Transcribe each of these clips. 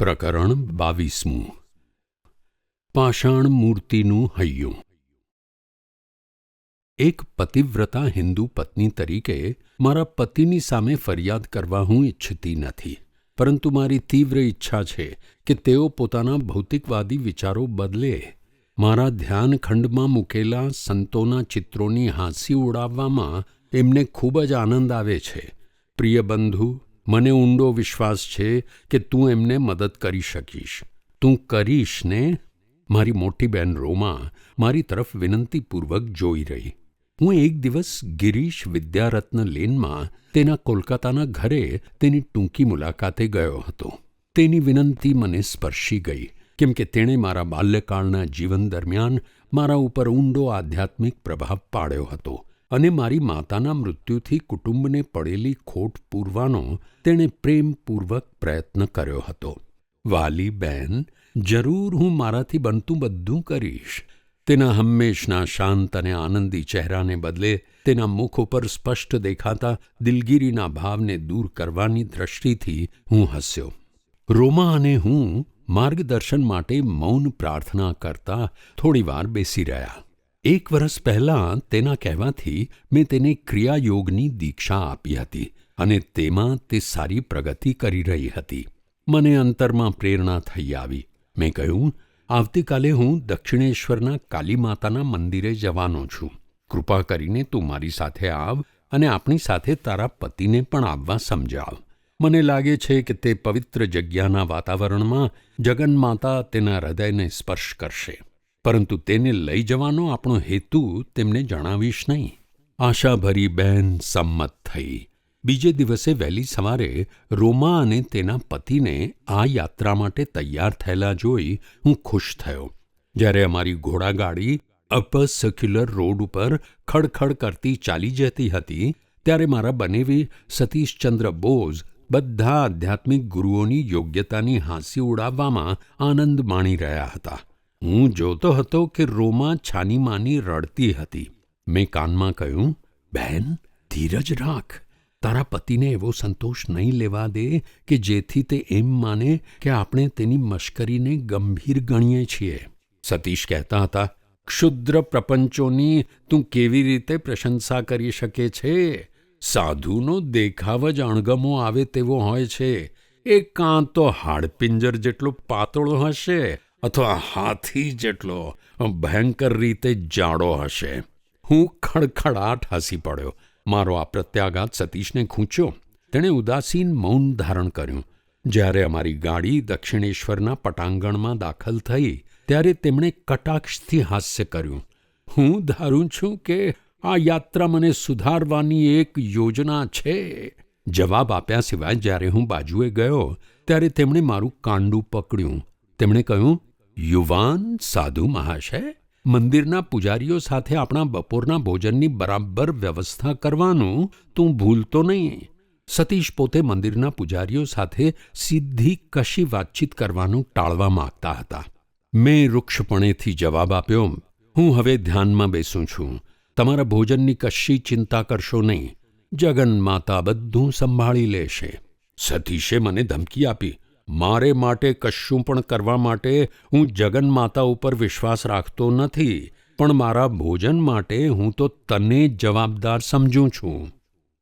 પ્રકરણ બાવીસમું. પાષાણ મૂર્તિનું હૈયું. એક પતિવ્રતા હિન્દુ પત્ની તરીકે મારા પતિની સામે ફરિયાદ કરવા હું ઈચ્છતી નથી, પરંતુ મારી તીવ્ર ઈચ્છા છે કે તેઓ પોતાના ભૌતિકવાદી વિચારો બદલે મારા ધ્યાનખંડમાં મૂકેલા સંતોના ચિત્રોની હાંસી ઉડાવવામાં એમને ખૂબ જ આનંદ આવે છે. પ્રિય બંધુ મને ઊંડો વિશ્વાસ છે કે તું એમને મદદ કરી શકીશ. તું કરીશ ને મારી મોટી બહેન રોમા મારી તરફ વિનંતીપૂર્વક જોઈ રહી. હું એક દિવસ ગિરીશ વિદ્યારત્ન લેનમાં તેના કોલકાતાના ઘરે તેની ટૂંકી મુલાકાતે ગયો હતો. તેની વિનંતી મને સ્પર્શી ગઈ, કેમ કે તેણે મારા બાલ્યકાળના જીવન દરમિયાન મારા ઉપર ઊંડો આધ્યાત્મિક પ્રભાવ પાડ્યો હતો. અને મારી માતાના મૃત્યુથી કુટુંબને પડેલી ખોટ પૂરવાનો તેણે પ્રેમપૂર્વક પ્રયત્ન કર્યો હતો. વાલી બહેન જરૂર હું મારાથી બનતું બધું કરીશ. તેના હંમેશના શાંત અને આનંદી ચહેરાને બદલે તેના મુખ ઉપર સ્પષ્ટ દેખાતા દિલગીરીના ભાવને દૂર કરવાની દ્રષ્ટિથી હું હસ્યો. રોમા અને હું માર્ગદર્શન માટે મૌન પ્રાર્થના કરતા થોડીવાર બેસી રહ્યા. એક વર્ષ પહેલાં તેના કહેવાથી મેં તેને ક્રિયાયોગની દીક્ષા આપી હતી અને તેમાં તે સારી પ્રગતિ કરી રહી હતી. મને અંતરમાં પ્રેરણા થઈ આવી. મેં કહ્યું, આવતીકાલે હું દક્ષિણેશ્વરના કાલી માતાના મંદિરે જવાનો છું. કૃપા કરીને તું મારી સાથે આવ અને આપણી સાથે તારા પતિને પણ આવવા સમજાવ. મને લાગે છે કે તે પવિત્ર જગ્યાના વાતાવરણમાં જગન્માતા તેના હૃદયને સ્પર્શ કરશે. પરંતુ તેને લઈ જવાનો આપણો હેતુ તેમને જણાવીશ નહીં. આશાભરી બહેન સંમત થઈ. બીજે દિવસે વહેલી સવારે રોમા અને તેના પતિને આ યાત્રા માટે તૈયાર થયેલા જોઈ હું ખુશ થયો. જ્યારે અમારી ઘોડાગાડી અપર સર્ક્યુલર રોડ ઉપર ખડખડ કરતી ચાલી જતી હતી, ત્યારે મારા બનેવી સતીશચંદ્ર બોઝ બધા આધ્યાત્મિક ગુરુઓની યોગ્યતાની હાંસી ઉડાવવામાં આનંદ માણી રહ્યા હતા. હું જોતો હતો કે રોમા છાનીમાની રડતી હતી. મેં કાનમાં કહ્યું, બહેન, ધીરજ રાખ. તારા પતિને એવો સંતોષ નહીં લેવા દે કે જેથી તે એમ માને કે આપણે તેની મશ્કરીને ગંભીર ગણીએ છીએ. સતીશ કહેતા હતા, ક્ષુદ્ર પ્રપંચોની તું કેવી રીતે પ્રશંસા કરી શકે છે? સાધુનો દેખાવ જ અણગમો આવે તેવો હોય છે. એ કાં તો હાડપિંજર જેટલો પાતળો હશે અથવા હાથી જેટલો ભયંકર રીતે જાડો હશે. હું ખડખડાટ હસી પડ્યો. મારો આ પ્રત્યાઘાત સતીશને ખૂંચ્યો. તેણે ઉદાસીન મૌન ધારણ કર્યું. જ્યારે અમારી ગાડી દક્ષિણેશ્વરના પટાંગણમાં દાખલ થઈ, ત્યારે તેમણે કટાક્ષથી હાસ્ય કર્યું. હું ધારું છું કે આ યાત્રા મને સુધારવાની એક યોજના છે. જવાબ આપ્યા સિવાય જ્યારે હું બાજુએ ગયો, ત્યારે તેમણે મારું કાંડું પકડ્યું. તેમણે કહ્યું યુવાન સાધુ મહાશય, મંદિરના પૂજારીઓ સાથે આપણા બપોરના ભોજનની બરાબર વ્યવસ્થા કરવાનું તું ભૂલતો નહીં. સતીશ પોતે મંદિરના પૂજારીઓ સાથે સીધી કશી વાતચીત કરવાનું ટાળવા માગતા હતા. મેં વૃક્ષપણેથી જવાબ આપ્યો, હું હવે ધ્યાનમાં બેસું છું. તમારા ભોજનની કશી ચિંતા કરશો નહીં. જગન માતા બધું સંભાળી લેશે. સતીશે મને ધમકી આપી મારે માટે કશું પણ કરવા માટે હું જગન્માતા ઉપર વિશ્વાસ રાખતો નથી, પણ મારા ભોજન માટે હું તો તને જવાબદાર સમજું છું.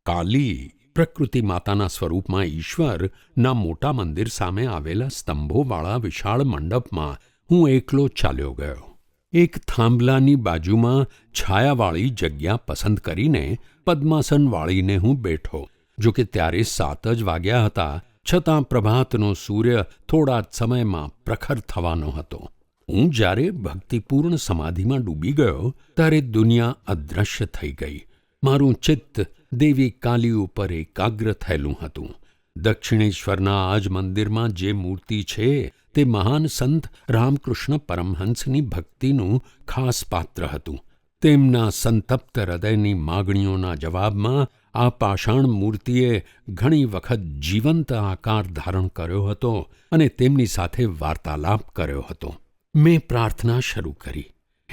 કાલી પ્રકૃતિ માતાના સ્વરૂપમાં ઈશ્વર ના મોટા મંદિર સામે આવેલા સ્તંભોવાળા વિશાળ મંડપમાં હું એકલો ચાલ્યો ગયો. એક થાંભલાની બાજુમાં છાયાવાળી જગ્યા પસંદ કરીને પદ્માસન વાળીને હું બેઠો જો કે ત્યારે સાત જ વાગ્યા હતા છતાં પ્રભાતનો સૂર્ય થોડા જ સમયમાં પ્રખર થવાનો હતો. હું જ્યારે ભક્તિપૂર્ણ સમાધિમાં ડૂબી ગયો, ત્યારે દુનિયા અદૃશ્ય થઈ ગઈ. મારું ચિત્ત દેવી કાલી ઉપર એકાગ્ર થયેલું હતું. દક્ષિણેશ્વરના આજ મંદિરમાં જે મૂર્તિ છે, તે મહાન સંત રામકૃષ્ણ પરમહંસની ભક્તિનું ખાસ પાત્ર હતું. તેમના સંતપ્ત હૃદયની માગણીઓના જવાબમાં આ પાષાણ મૂર્તિએ ઘણી વખત જીવંત આકાર ધારણ કર્યો હતો અને તેમની સાથે વાર્તાલાપ કર્યો હતો. મેં પ્રાર્થના શરૂ કરી.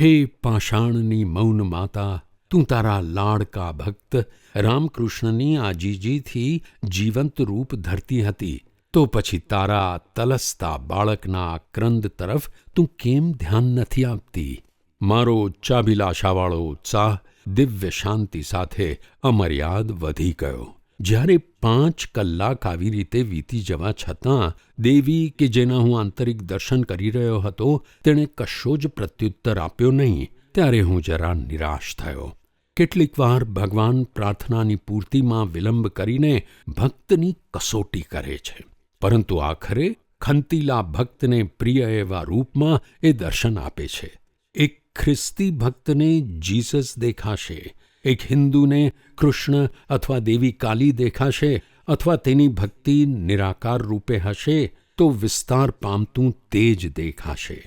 હે પાષાણની મૌન માતા, તું તારા લાડકા ભક્ત, રામકૃષ્ણની આજીજીથી જીવંત રૂપ ધરતી હતી. તો પછી તારા તલસતા બાળકના ક્રંદ તરફ તું કેમ ધ્યાન નથી આપતી? મારો ઉચ્ચાભિલાષાવાળો ઉત્સાહ દિવ્ય શાંતિ સાથે અમર્યાદ વધી ગયો. જ્યારે પાંચ કલાક આવી રીતે વીતી જવા છતાં દેવી કે જેના હું આંતરિક દર્શન કરી રહ્યો હતો, તેણે કશો જ પ્રત્યુત્તર આપ્યો નહીં, ત્યારે હું જરા નિરાશ થયો. કેટલીક વાર ભગવાન પ્રાર્થનાની પૂર્તિમાં વિલંબ કરીને ભક્તની કસોટી કરે છે. પરંતુ આખરે ખંતીલા ભક્તને પ્રિય એવા રૂપમાં એ દર્શન આપે છે. એક ખ્રિસ્તી ભક્તને જીસસ દેખાશે. એક હિન્દુને કૃષ્ણ અથવા દેવી કાલી દેખાશે અથવા તેની ભક્તિ નિરાકાર રૂપે હશે, તો વિસ્તાર પામતું તે જ દેખાશે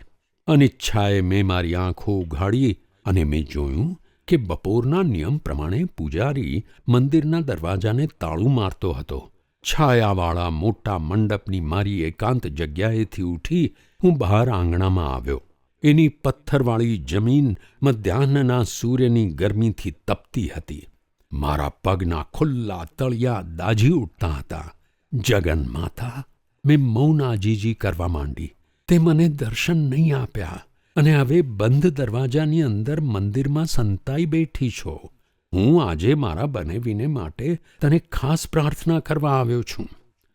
અનિચ્છાએ મેં મારી આંખો ઉઘાડી અને મેં જોયું કે બપોરના નિયમ પ્રમાણે પૂજારી મંદિરના દરવાજાને તાળું મારતો હતો. છાયાવાળા મોટા મંડપની મારી એકાંત જગ્યાએથી ઉઠી હું બહાર આંગણામાં આવ્યો. એની પથ્થરવાળી જમીન મધ્યાહ્નના સૂર્યની ગરમીથી તપતી હતી. મારા પગના ખુલ્લા તળિયા દાઝી ઉઠતા હતા. જગન માતા, મેં મૌનાજીજી કરવા માંડી. તે મને દર્શન નહીં આપ્યા. અને હવે બંધ દરવાજાની અંદર મંદિરમાં સંતાઈ બેઠી છો. હું આજે મારા બનેવીને માટે તને ખાસ પ્રાર્થના કરવા આવ્યો છું.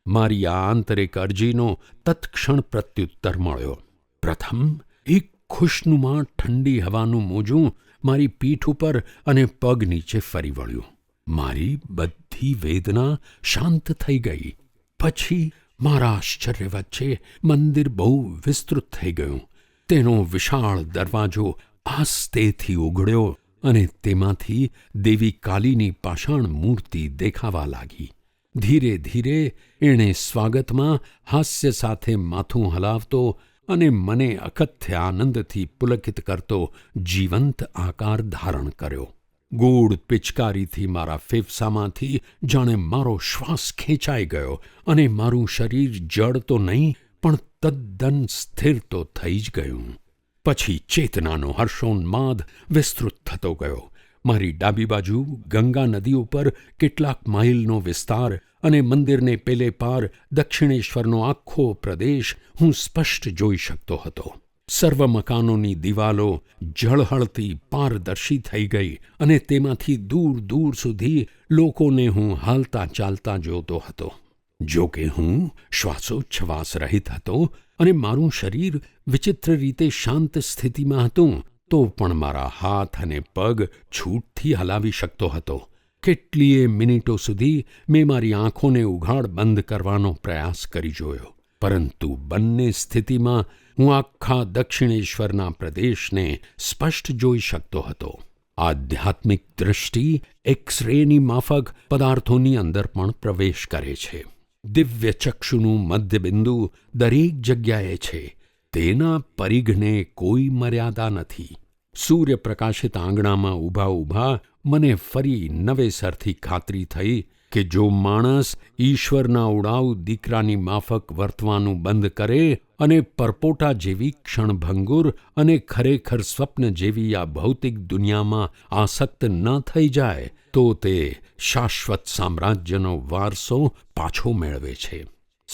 મારી આ આંતરિક અરજીનો તત્ક્ષણ પ્રત્યુત્તર મળ્યો. પ્રથમ, એક ખુશનુમા ઠંડી હવાનું મોજું મારી પીઠ ઉપર અને પગ નીચે ફરી વળ્યું. મારી બધી વેદના શાંત થઈ ગઈ. પછી મારા આશ્ચર્ય વચ્ચે મંદિર બહુ વિસ્તૃત થઈ ગયું. તેનો વિશાળ દરવાજો આસ્તેથી ઉઘડ્યો અને તેમાંથી દેવી કાલીની પાષાણ મૂર્તિ દેખાવા લાગી. ધીરે ધીરે એણે સ્વાગતમાં હાસ્ય સાથે માથું હલાવતો અને મને અકથ્ય આનંદથી પુલકિત કરતો જીવંત આકાર ધારણ કર્યો. ગૂઢ પિચકારીથી મારા ફેફસામાંથી જાણે મારો શ્વાસ ખેંચાઈ ગયો અને મારું શરીર જડ તો નહીં, પણ તદ્દન સ્થિર તો થઈ જ ગયું. પછી ચેતનાનો હર્ષોન્માદ વિસ્તૃત થતો ગયો. મારી ડાબી બાજુ ગંગા નદી ઉપર કેટલાક માઇલનો વિસ્તાર અને મંદિરને પેલે પાર દક્ષિણેશ્વરનો આખો પ્રદેશ હું સ્પષ્ટ જોઈ શકતો હતો. સર્વ મકાનોની દિવાલો ઝળહળતી પારદર્શી થઈ ગઈ અને તેમાંથી દૂર દૂર સુધી લોકોને હું હાલતા ચાલતા જોતો હતો. જો કે હું શ્વાસોચ્છવાસ રહિત હતો અને મારું શરીર વિચિત્ર રીતે શાંત સ્થિતિમાં હતું તો પણ મારા હાથ અને પગ છૂટથી હલાવી શકતો હતો. કેટલીય મિનિટો સુધી મેં મારી આંખોને ઉઘાડ બંધ કરવાનો પ્રયાસ કરી જોયો. પરંતુ બંને સ્થિતિમાં હું આખા દક્ષિણેશ્વરના પ્રદેશને સ્પષ્ટ જોઈ શકતો હતો. આધ્યાત્મિક દૃષ્ટિ એક્સ રેની માફક પદાર્થોની અંદર પણ પ્રવેશ કરે છે. દિવ્ય ચક્ષુનું મધ્યબિંદુ દરેક જગ્યાએ છે. તેના પરિઘને કોઈ મર્યાદા નથી. સૂર્યપ્રકાશિત આંગણામાં ઊભા ઊભા મને ફરી નવેસરથી ખાતરી થઈ કે જો માણસ ઈશ્વરના ઉડાવ દીકરાની માફક વર્તવાનું બંધ કરે અને પરપોટા જેવી ક્ષણભંગુર અને ખરેખર સ્વપ્ન જેવી આ ભૌતિક દુનિયામાં આસક્ત ન થઈ જાય, તો તે શાશ્વત સામ્રાજ્યનો વારસો પાછો મેળવે છે.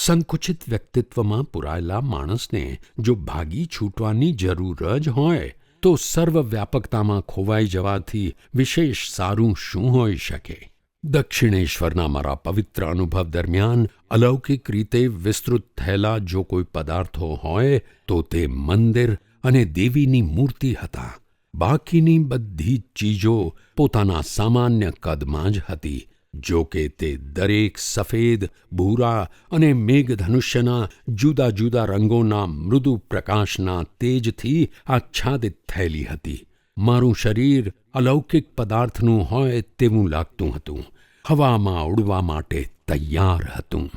સંકુચિત વ્યક્તિત્વમાં પુરાયેલા માણસને જો ભાગી છૂટવાની જરૂર જ હોય, તો સર્વવ્યાપકતામાં ખોવાઈ જવાથી વિશેષ સારું શું હોઈ શકે? દક્ષિણેશ્વરના મારા પવિત્ર અનુભવ દરમિયાન અલૌકિક રીતે વિસ્તૃત થયેલા જો કોઈ પદાર્થો હોય, તો તે મંદિર અને દેવીની મૂર્તિ હતા. બાકીની બધી ચીજો પોતાના સામાન્ય કદમાં જ હતી. જો કે તે દરેક સફેદ, ભૂરા અને મેઘધનુષ્યના જુદા જુદા રંગોના મૃદુ પ્રકાશના તેજથી આચ્છાદિત થયેલી હતી. મારું શરીર અલૌકિક પદાર્થનું હોય તેવું લાગતું હતું. હવામાં ઉડવા માટે તૈયાર હતું.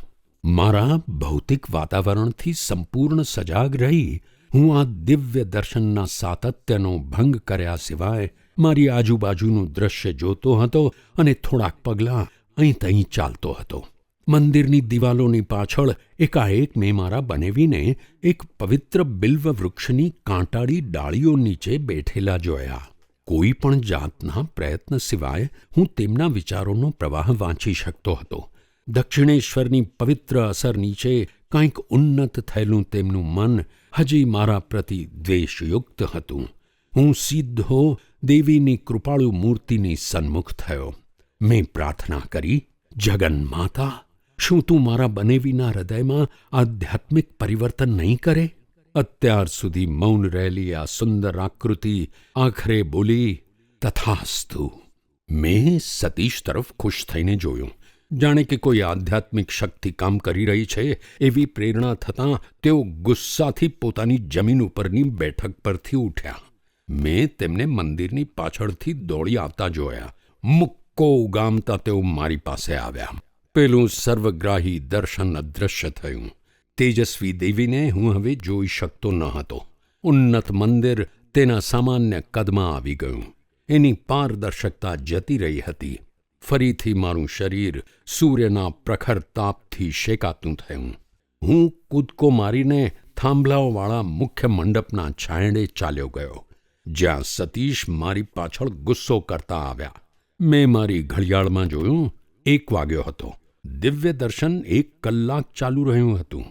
મારા ભૌતિક વાતાવરણથી સંપૂર્ણ સજાગ રહી. હું આ દિવ્ય દર્શનના સાતત્યનો ભંગ કર્યા સિવાય મારી આજુબાજુનું દૃશ્ય જોતો હતો અને થોડાક પગલાં અહીં તહીં ચાલતો હતો. મંદિરની દિવાલોની પાછળ એકાએક મેં મારા બનેવીને એક પવિત્ર બિલ્વ વૃક્ષની કાંટાળી ડાળીઓ નીચે બેઠેલા જોયા. કોઈ પણ જાતના પ્રયત્ન સિવાય હું તેમના વિચારોનો પ્રવાહ વાંચી શકતો હતો. દક્ષિણેશ્વરની પવિત્ર અસર નીચે કંઈક ઉન્નત થયેલું તેમનું મન હજી મારા પ્રતિ દ્વેષયુક્ત હતું. હું સીધો દેવીની કૃપાળુ મૂર્તિની સન્મુખ થયો. મેં પ્રાર્થના કરી, જગન માતા, શું તું મારા બનેવીના હૃદયમાં આધ્યાત્મિક પરિવર્તન નહીં કરે? અત્યાર સુધી મૌન રહેલી આ સુંદર આકૃતિ આખરે બોલી, તથાસ્તુ. મેં સતીશ તરફ ખુશ થઈને જોયું. જાણે કે કોઈ આધ્યાત્મિક શક્તિ કામ કરી રહી છે એવી પ્રેરણા થતાં તેઓ ગુસ્સાથી પોતાની જમીન ઉપરની બેઠક પરથી ઉઠ્યા. મેં તેમને મંદિરની પાછળથી દોડી આવતા જોયા. મુક્કો ઉગામતા તેઓ મારી પાસે આવ્યા. પેલું સર્વગ્રાહી દર્શન અદૃશ્ય થયું. તેજસ્વી દેવીને હું હવે જોઈ શકતો ન હતો. ઉન્નત મંદિર તેના સામાન્ય કદમાં આવી ગયું. એની પારદર્શકતા જતી રહી હતી. ફરીથી મારું શરીર સૂર્યના પ્રખર તાપથી શેકાતું થયું. હું કૂદકો મારીને થાંભલાઓવાળા મુખ્ય મંડપના છાંયડે ચાલ્યો ગયો. જ્યાં સતીશ મારી પાછળ ગુસ્સો કરતા આવ્યા. મેં મારી ઘડિયાળમાં જોયું, એક વાગ્યો હતો. દિવ્ય દર્શન એક કલાક ચાલુ રહ્યું હતું.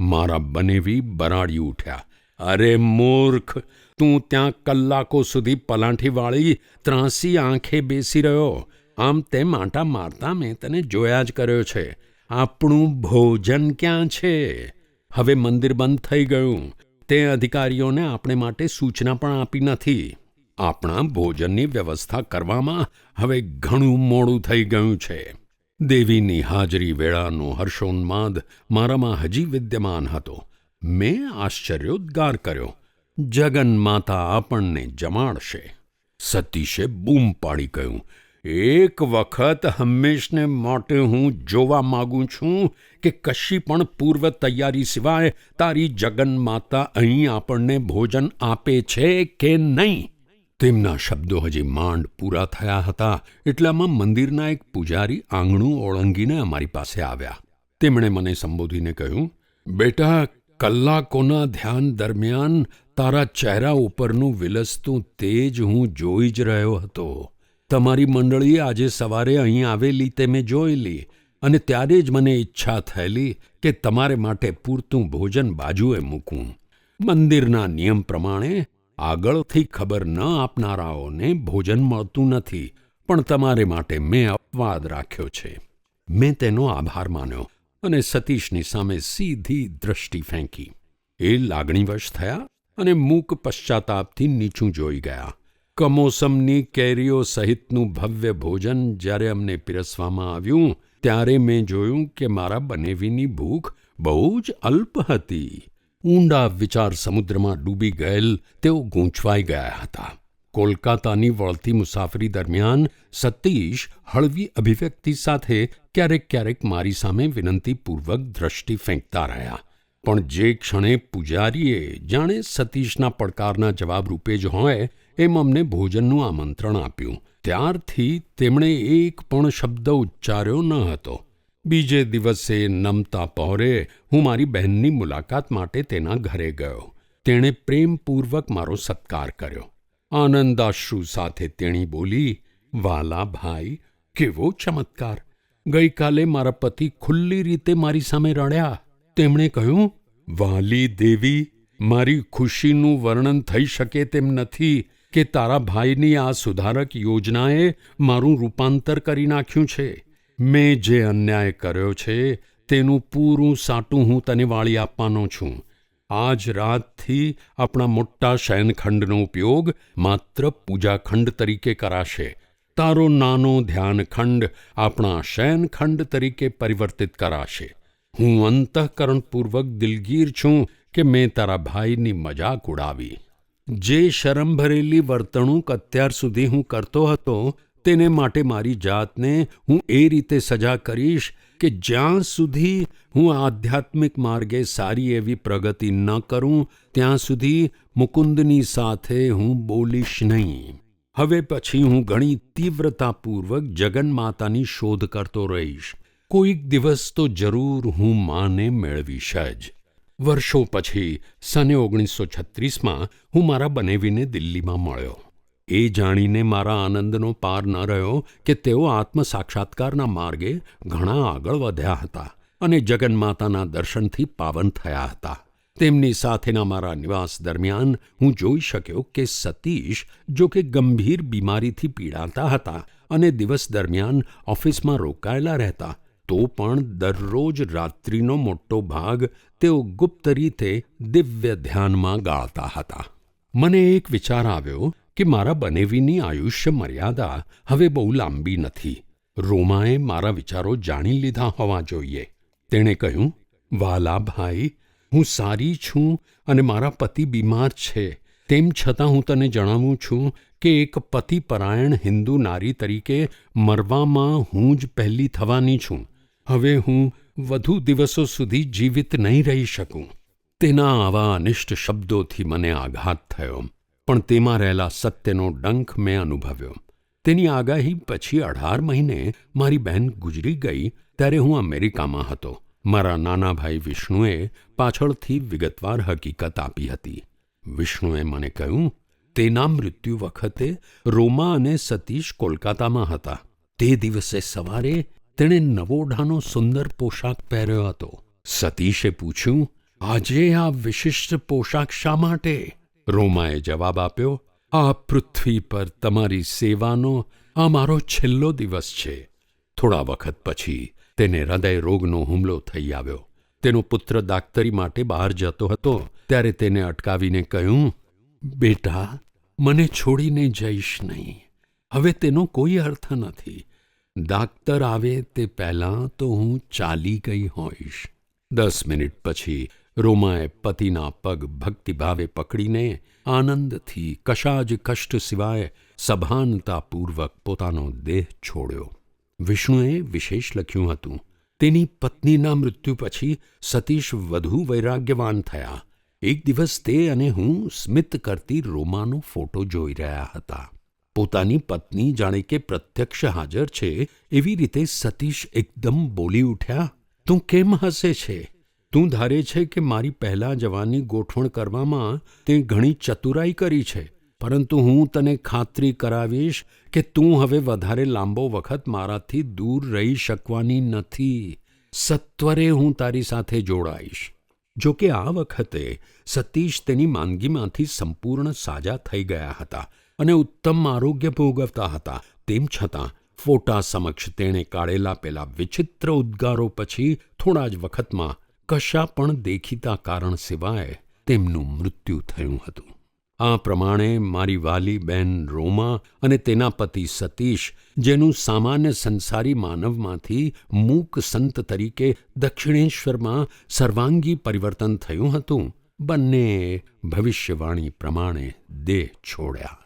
મારા બનેવી બરાડી ઉઠ્યા. અરે મૂર્ખ! તું ત્યાં કલાકો સુધી પલાઠી વાળી ત્રાસી આંખે બેસી રહ્યો. આમ તેમ આંટા મારતા મેં તને જોયા જ કર્યો છે. આપણું ભોજન ક્યાં છે? હવે મંદિર બંધ થઈ ગયું. તે અધિકારીઓને આપણે માટે સૂચના પણ આપી નથી. આપણા ભોજનની વ્યવસ્થા કરવામાં હવે ઘણું મોડું થઈ ગયું છે. દેવીની હાજરી વેળાનો હર્ષોન્માદ મારામાં હજી વિદ્યમાન હતો. મેં આશ્ચર્યોદ્ગાર કર્યો. જગન માતા આપણને જમાડશે. સતીશે બૂમ પાડી કહ્યું એક વખત હંમેશને માટે હું જોવા માગું છું કે કશી પણ પૂર્વ તૈયારી સિવાય તારી જગન માતા અહીં આપણને ભોજન આપે છે કે નહીં? તેમના શબ્દો હજી માંડ પૂરા થયા હતા. એટલામાં મંદિરના એક પૂજારી આંગણું ઓળંગીને અમારી પાસે આવ્યા. તેમણે મને સંબોધીને કહ્યું, બેટા, કલાકોના ધ્યાન દરમિયાન તારા ચહેરા ઉપરનું વિલસતું તેજ હું જોઈ જ રહ્યો હતો. તમારી મંડળી આજે સવારે અહીં આવેલી તે મેં જોયેલી અને ત્યારે જ મને ઈચ્છા થયેલી કે તમારે માટે પૂરતું ભોજન બાજુએ મૂકું. મંદિરના નિયમ પ્રમાણે આગળથી ખબર ન આપનારાઓને ભોજન મળતું નથી, પણ તમારે માટે મેં અપવાદ રાખ્યો છે. મેં તેનો આભાર માન્યો અને સતીશની સામે સીધી દ્રષ્ટિ ફેંકી. એ લાગણીવશ થયા અને મૂક પશ્ચાતાપથી નીચું જોઈ ગયા. કમોસમની કેરીઓ સહિતનું ભવ્ય ભોજન જ્યારે અમને પીરસવામાં આવ્યું, ત્યારે મેં જોયું કે મારા બનેવીની ભૂખ બહુ જ અલ્પ હતી. ઊંડા વિચાર સમુદ્રમાં ડૂબી ગયેલ તેઓ ગૂંચવાઈ ગયા હતા. કોલકાતાની વળતી મુસાફરી દરમિયાન સતીશ હળવી અભિવ્યક્તિ સાથે ક્યારેક ક્યારેક મારી સામે વિનંતીપૂર્વક દ્રષ્ટિ ફેંકતા રહ્યા. પણ જે ક્ષણે પૂજારીએ જાણે સતીશના પડકારના જવાબ રૂપે જ હોય એમ અમને ભોજનનું આમંત્રણ આપ્યું. ત્યારથી તેમણે એક પણ શબ્દ ઉચ્ચાર્યો ન હતો. બીજે દિવસે નમતા પહોરે હું મારી બહેનની મુલાકાત માટે તેના ઘરે ગયો. તેણે પ્રેમપૂર્વક મારો સત્કાર કર્યો. આનંદાશ્રુ સાથે તેણી બોલી, વાલા ભાઈ, કેવો ચમત્કાર. ગઈકાલે મારા પતિ ખુલ્લી રીતે મારી સામે રડ્યા. તેમણે કહ્યું, વાલી દેવી, મારી ખુશીનું વર્ણન થઈ શકે તેમ નથી. કે તારા ભાઈની આ સુધારક યોજનાએ મારું રૂપાંતર કરી નાખ્યું છે. મેં જે અન્યાય કર્યો છે, તેનું પૂરું સાટું હું તને વાળી આપવાનો છું. આજ રાતથી આપણા મોટા શયનખંડનો ઉપયોગ માત્ર પૂજાખંડ તરીકે કરાશે. તારો નાનો ધ્યાનખંડ આપણા શયનખંડ તરીકે પરિવર્તિત કરાશે. હું અંતઃકરણપૂર્વક દિલગીર છું કે મેં તારા ભાઈની મજાક ઉડાવી. જે શરમ ભરેલી વર્તણૂક અત્યાર સુધી હું કરતો હતો, તેને માટે મારી જાતને હું એ રીતે સજા કરીશ કે જ્યાં સુધી હું આધ્યાત્મિક માર્ગે સારી એવી પ્રગતિ ન કરું, ત્યાં સુધી મુકુંદની સાથે હું બોલીશ નહીં. હવે પછી હું ઘણી તીવ્રતાપૂર્વક જગન્માતાની શોધ કરતો રહીશ. કોઈક દિવસ તો જરૂર હું માને મેળવીશ જ. વર્ષો પછી, સને ઓગણીસો છત્રીસમાં હું મારા બનેવીને દિલ્હીમાં મળ્યો. એ જાણીને મારા આનંદનો પાર ન રહ્યો કે તેઓ આત્મ સાક્ષાત્કારના માર્ગે ઘણા આગળ વધ્યા હતા અને જગન્માતાના દર્શનથી પાવન થયા હતા. તેમની સાથેના મારા નિવાસ દરમિયાન હું જોઈ શક્યો કે સતીશ જો કે ગંભીર બીમારીથી પીડાતા હતા અને દિવસ દરમિયાન ઓફિસમાં રોકાયેલા રહેતા તો પણ દરરોજ રાત્રિનો મોટો ભાગ તેઓ ગુપ્ત રીતે દિવ્ય ધ્યાનમાં ગાળતા હતા. મને એક વિચાર આવ્યો કે મારા બનેવીની આયુષ્ય મર્યાદા હવે બહુ લાંબી નથી. રોમાએ મારા વિચારો જાણી લીધા હોવા જોઈએ. તેણે કહ્યું, વાલા ભાઈ, હું સારી છું અને મારા પતિ બીમાર છે. તેમ છતાં હું તને જણાવું છું કે એક પતિપરાયણ હિન્દુ નારી તરીકે મરવામાં હું જ પહેલી થવાની છું. હવે હું વધુ દિવસો સુધી જીવિત નહીં રહી શકું. તેના આવા અનિષ્ટ શબ્દોથી મને આઘાત થયો, પણ તેમાં રહેલા સત્યનો ડંખ મેં અનુભવ્યો. તેની આગાહી પછી અઢાર મહિને મારી બહેન ગુજરી ગઈ ત્યારે હું અમેરિકામાં હતો. મારા નાના ભાઈ વિષ્ણુએ પાછળથી વિગતવાર હકીકત આપી હતી. વિષ્ણુએ મને કહ્યું, તેના મૃત્યુ વખતે રોમા અને સતીશ કોલકાતામાં હતા. તે દિવસે સવારે તેણે નવોઢાનો સુંદર પોશાક પહેર્યો હતો. સતીશે પૂછ્યું, આજે આ વિશિષ્ટ પોશાક શા માટે? રોમાએ જવાબ આપ્યો, આ પૃથ્વી પર તમારી સેવાનો આ મારો છેલ્લો દિવસ છે. થોડા વખત પછી તેને હૃદય રોગનો હુમલો થઈ આવ્યો. તેનો પુત્ર દાક્તરી માટે બહાર જતો હતો. ત્યારે તેને અટકાવીને કહ્યું, બેટા, મને છોડીને જઈશ નહીં. હવે તેનો કોઈ અર્થ નથી. દાક્તર આવે તે પહેલાં તો હું ચાલી ગઈ હોઈશ. દસ મિનિટ પછી રોમાએ પતિના પગ ભક્તિભાવે પકડીને આનંદથી કશા જ કષ્ટ સિવાય સભાનતાપૂર્વક પોતાનો દેહ છોડ્યો. વિષ્ણુએ વિશેષ લખ્યું હતું, તેની પત્નીના મૃત્યુ પછી સતીશ વધુ વૈરાગ્યવાન થયા. એક દિવસ તે અને હું સ્મિત કરતી રોમાનો ફોટો જોઈ રહ્યા હતા. પોતાની પત્ની જાણે કે પ્રત્યક્ષ હાજર છે, એવી રીતે સતીશ એકદમ બોલી ઉઠ્યા, તું કેમ હસે છે? તું ધારે છે કે મારી પહેલાં જવાની ગોઠવણ કરવામાં તે ઘણી ચતુરાઈ કરી છે, પરંતુ હું તને ખાતરી કરાવીશ કે તું હવે વધારે લાંબો વખત મારાથી દૂર રહી શકવાની નથી. સત્વરે હું તારી સાથે જોડાઈશ. જો કે આ વખતે સતીશ તેની માંદગીમાંથી સંપૂર્ણ સાજા થઈ ગયા હતા. અને ઉત્તમ આરોગ્ય ભોગવતા હતા. તેમ છતાં, ફોટા સમક્ષ તેણે કાઢેલા પેલા વિચિત્ર ઉદ્ગારો પછી થોડા જ વખતમાં કશા પણ દેખીતા કારણ સિવાય તેમનું મૃત્યુ થયું હતું. આ પ્રમાણે મારી વાલી બહેન રોમા અને તેના પતિ સતીશ, જેનું સામાન્ય સંસારી માનવમાંથી મૂક સંત તરીકે દક્ષિણેશ્વરમાં સર્વાંગી પરિવર્તન થયું હતું, બંને ભવિષ્યવાણી પ્રમાણે દેહ છોડ્યા.